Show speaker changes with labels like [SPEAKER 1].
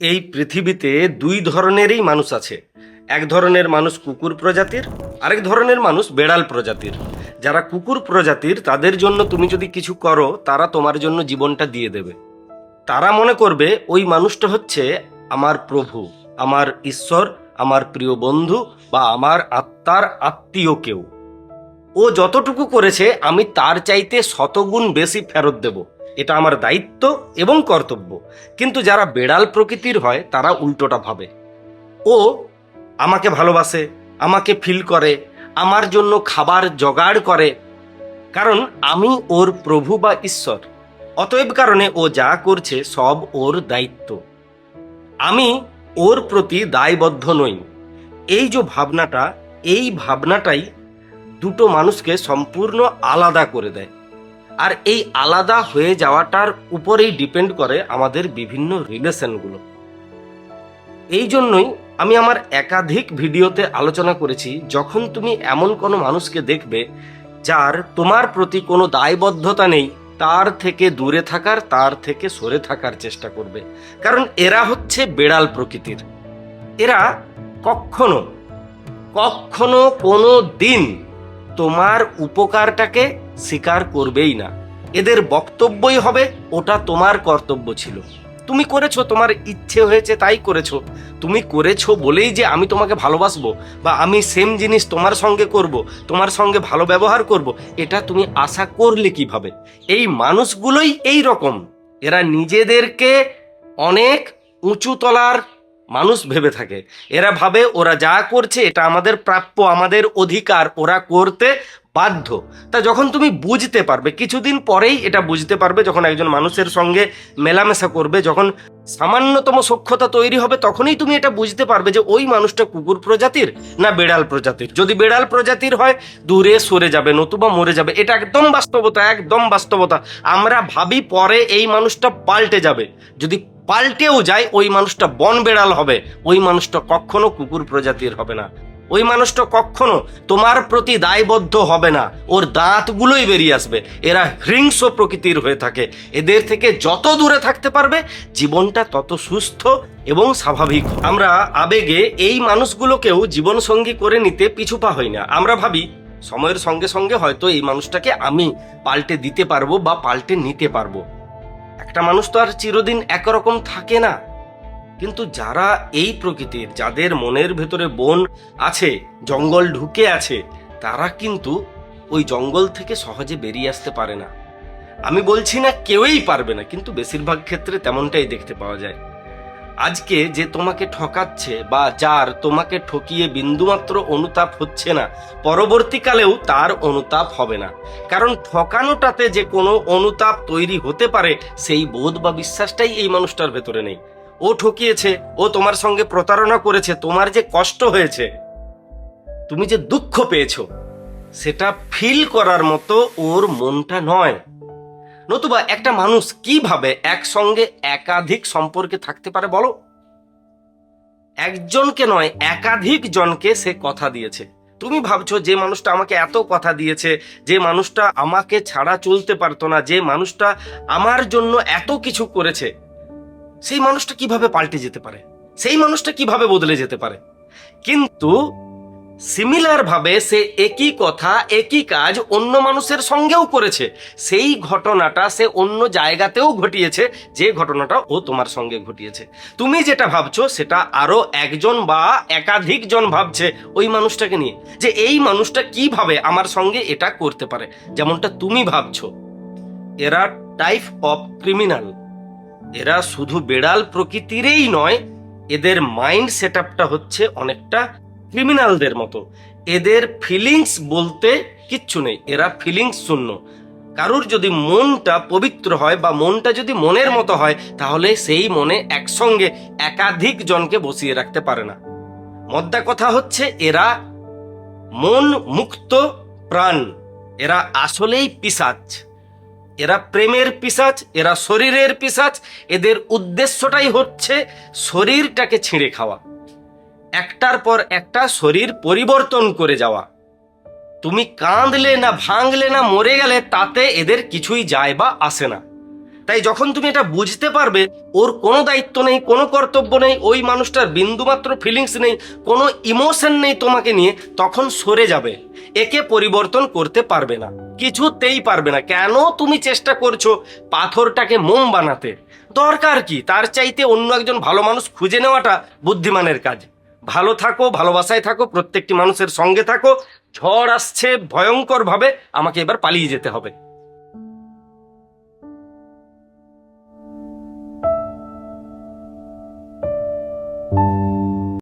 [SPEAKER 1] এই পৃথিবীতে দুই ধরনেরই মানুষ আছে। এক ধরনের মানুষ কুকুর প্রজাতির, আরেক ধরনের মানুষ বেড়াল প্রজাতির। যারা কুকুর প্রজাতির, তাদের জন্য তুমি যদি কিছু করো, তারা তোমার জন্য জীবনটা দিয়ে দেবে। তারা মনে করবে, ওই মানুষটা হচ্ছে আমার প্রভু, আমার ঈশ্বর, আমার প্রিয় বন্ধু বা আমার আত্মার আত্মীয় কেউ। ও যতটুকু করেছে, আমি তার চাইতে শতগুণ বেশি ফেরত দেব। এটা আমার দায়িত্ব এবং কর্তব্য। কিন্তু যারা বেড়াল প্রকৃতির হয়, তারা উল্টোটা ভাবে। ও আমাকে ভালোবাসে, আমাকে ফিল করে, আমার জন্য খাবার জোগাড় করে। কারণ আমি ওর প্রভু বা ঈশ্বর। অতএব কারণে ও যা করছে, সব ওর দায়িত্ব। আমি ওর প্রতি দায়বদ্ধ নই। এই যে ভাবনাটা, এই ভাবনাটাই দুটো মানুষকে সম্পূর্ণ আলাদা করে দেয়। আর এই আলাদা হয়ে যাওয়াটার উপরেই ডিপেন্ড করে আমাদের বিভিন্ন রিলেশনগুলো এই জন্যই আমি আমার একাধিক ভিডিওতে আলোচনা করেছি, যখন তুমি এমন কোনো মানুষকে দেখবে যার তোমার প্রতি কোনো দায়বদ্ধতা নেই, তার থেকে দূরে থাকার, তার থেকে সরে থাকার চেষ্টা করবে। কারণ এরা হচ্ছে বেড়াল প্রকৃতির। এরা কখনো কখনো কোনো দিন তোমার উপকারটাকে স্বীকার করবেই না। এদের বক্তব্যই হবে, ওটা তোমার কর্তব্য ছিল। তুমি করেছ, তোমার ইচ্ছে হয়েছে তাই করেছ। তুমি করেছ বলেই যে আমি তোমাকে ভালোবাসবো বা আমি সেম জিনিস তোমার সঙ্গে করব, তোমার সঙ্গে ভালো ব্যবহার করব, এটা তুমি আশা করলে কীভাবে? এই মানুষগুলোই এই রকম। এরা নিজেদেরকে অনেক উঁচু তলার মানুষ ভেবে থাকে। এরা ভাবে ওরা যা করছে এটা আমাদের প্রাপ্য, আমাদের অধিকার, ওরা করতে বাধ্য। তা যখন তুমি বুঝতে পারবে, কিছুদিন পরেই এটা বুঝতে পারবে, যখন একজন মানুষের সঙ্গে মেলামেশা করবে, যখন সামান্যতম সক্ষতা তৈরি হবে, তখনই তুমি এটা বুঝতে পারবে যে ওই মানুষটা কুকুর প্রজাতির না বেড়াল প্রজাতির। যদি বেড়াল প্রজাতির হয়, দূরে সরে যাবে, নতুবা মরে যাবে। এটা একদম বাস্তবতা একদম বাস্তবতা। আমরা ভাবি পরে এই মানুষটা পাল্টে যাবে। যদি পাল্টেও যায়, ওই মানুষটা বন বেড়াল হবে, ওই মানুষটা কখনো কুকুর প্রজাতির হবে না। ওই মানুষটা কখনো তোমার প্রতি দায়বদ্ধ হবে না, ওর দাঁতগুলোই বেরিয়ে আসবে। এরা হিংস্র প্রকৃতির হয়ে থাকে। এদের থেকে যত দূরে থাকতে পারবে, জীবনটা তত সুস্থ এবং স্বাভাবিক। আমরা আবেগে এই মানুষগুলোকেও জীবনসঙ্গী করে নিতে পিছুপা হই না। আমরা ভাবি, সময়ের সঙ্গে সঙ্গে হয়তো এই মানুষটাকে আমি পাল্টে দিতে পারব বা পাল্টে নিতে পারব। একটা মানুষ তো আর চিরদিন একরকম থাকে না। কিন্তু যারা এই প্রকৃতির, যাদের মনের ভেতরে বন আছে, জঙ্গল ঢুকে আছে, তারা কিন্তু ওই জঙ্গল থেকে সহজে বেরিয়ে আসতে পারে না। আমি বলছি না কেউই পারবে না, কিন্তু বেশিরভাগ ক্ষেত্রে তেমনটাই দেখতে পাওয়া যায়। আজকে যে তোমাকে ঠকাচ্ছে বা যার তোমাকে ঠকিয়ে বিন্দুমাত্র অনুতাপ হচ্ছে না, পরবর্তীকালেও তার অনুতাপ হবে না। কারণ ঠকানোটাতে যে কোনো অনুতাপ তৈরি হতে পারে, সেই বোধ বা বিশ্বাসটাই এই মানুষটার ভেতরে নেই। ও ঠকিয়েছে, ও তোমার সঙ্গে প্রতারণা করেছে, তোমার যে কষ্ট হয়েছে, তুমি যে দুঃখ পেয়েছ, সেটা ফিল করার মতো ওর মনটা নয়। নতুবা একটা মানুষ কীভাবে একসঙ্গে একাধিক সম্পর্কে থাকতে পারে বলো? একজনকে নয়, একাধিক জনকে সে কথা দিয়েছে। তুমি ভাবছ যে মানুষটা আমাকে এত কথা দিয়েছে, যে মানুষটা আমাকে ছাড়া চলতে পারতো না, যে মানুষটা আমার জন্য এত কিছু করেছে। সেই মানুষটা কীভাবে পাল্টে যেতে পারে? সেই মানুষটা কীভাবে বদলে যেতে পারে? কিন্তু সিমিলার ভাবে সে একই কথা, একই কাজ অন্য মানুষের সঙ্গেও করেছে। সেই ঘটনাটা সে অন্য জায়গাতেও ঘটিয়েছে, যে ঘটনাটা ও তোমার সঙ্গে ঘটিয়েছে। তুমি যেটা ভাবছ সেটা আরও একজন বা একাধিক জন ভাবছে ওই মানুষটাকে নিয়ে। যে এই মানুষটা কীভাবে আমার সঙ্গে এটা করতে পারে? যেমনটা তুমি ভাবছ। এরা টাইপ অফ ক্রিমিনাল এরা শুধু বেড়াল প্রকৃতিরই নয়, এদের মাইন্ড সেট হচ্ছে অনেকটা ক্রিমিনালদের মতো। এদের ফিলিংস বলতে কিচ্ছু নেই। এরা ফিলিংস শূন্য। কারুর যদি মনটা পবিত্র হয় বা মনটা যদি মনের মতো হয়, তাহলে সেই মনে একসঙ্গে একাধিক জনকে বসিয়ে রাখতে পারে না। মদ্দা কথা হচ্ছে, এরা মন মুক্ত প্রাণ। এরা আসলেই পিসাচ। এরা প্রেমের পিসাচ, এরা শরীরের পিসাচ। এদের উদ্দেশ্যটাই হচ্ছে শরীরটাকে ছিঁড়ে খাওয়া। একটার পর একটা শরীর পরিবর্তন করে যাওয়া। তুমি কাঁদলে না ভাঙলে না মরে গেলে তাতে এদের কিছুই যায় বা আসে না। তাই যখন তুমি এটা বুঝতে পারবে, ওর কোনো দায়িত্ব নেই, কোনো কর্তব্য নেই, ওই মানুষটার বিন্দুমাত্র ফিলিংস নেই, কোনো ইমোশন নেই তোমাকে নিয়ে, তখন সরে যাবে। একে পরিবর্তন করতে পারবে না। কিছুতেই পারবে না। কেন তুমি চেষ্টা করছ পাথরটাকে মোম বানাতে? দরকার কি? তার চাইতে অন্য একজন ভালো মানুষ খুঁজে নেওয়াটা বুদ্ধিমানের কাজ। ভালো থাকো, ভালোবাসায় থাকো, প্রত্যেকটি মানুষের সঙ্গে থাকো। ঝড় আসছে, ভয়ঙ্করভাবে আমাকে এবার পালিয়ে যেতে হবে।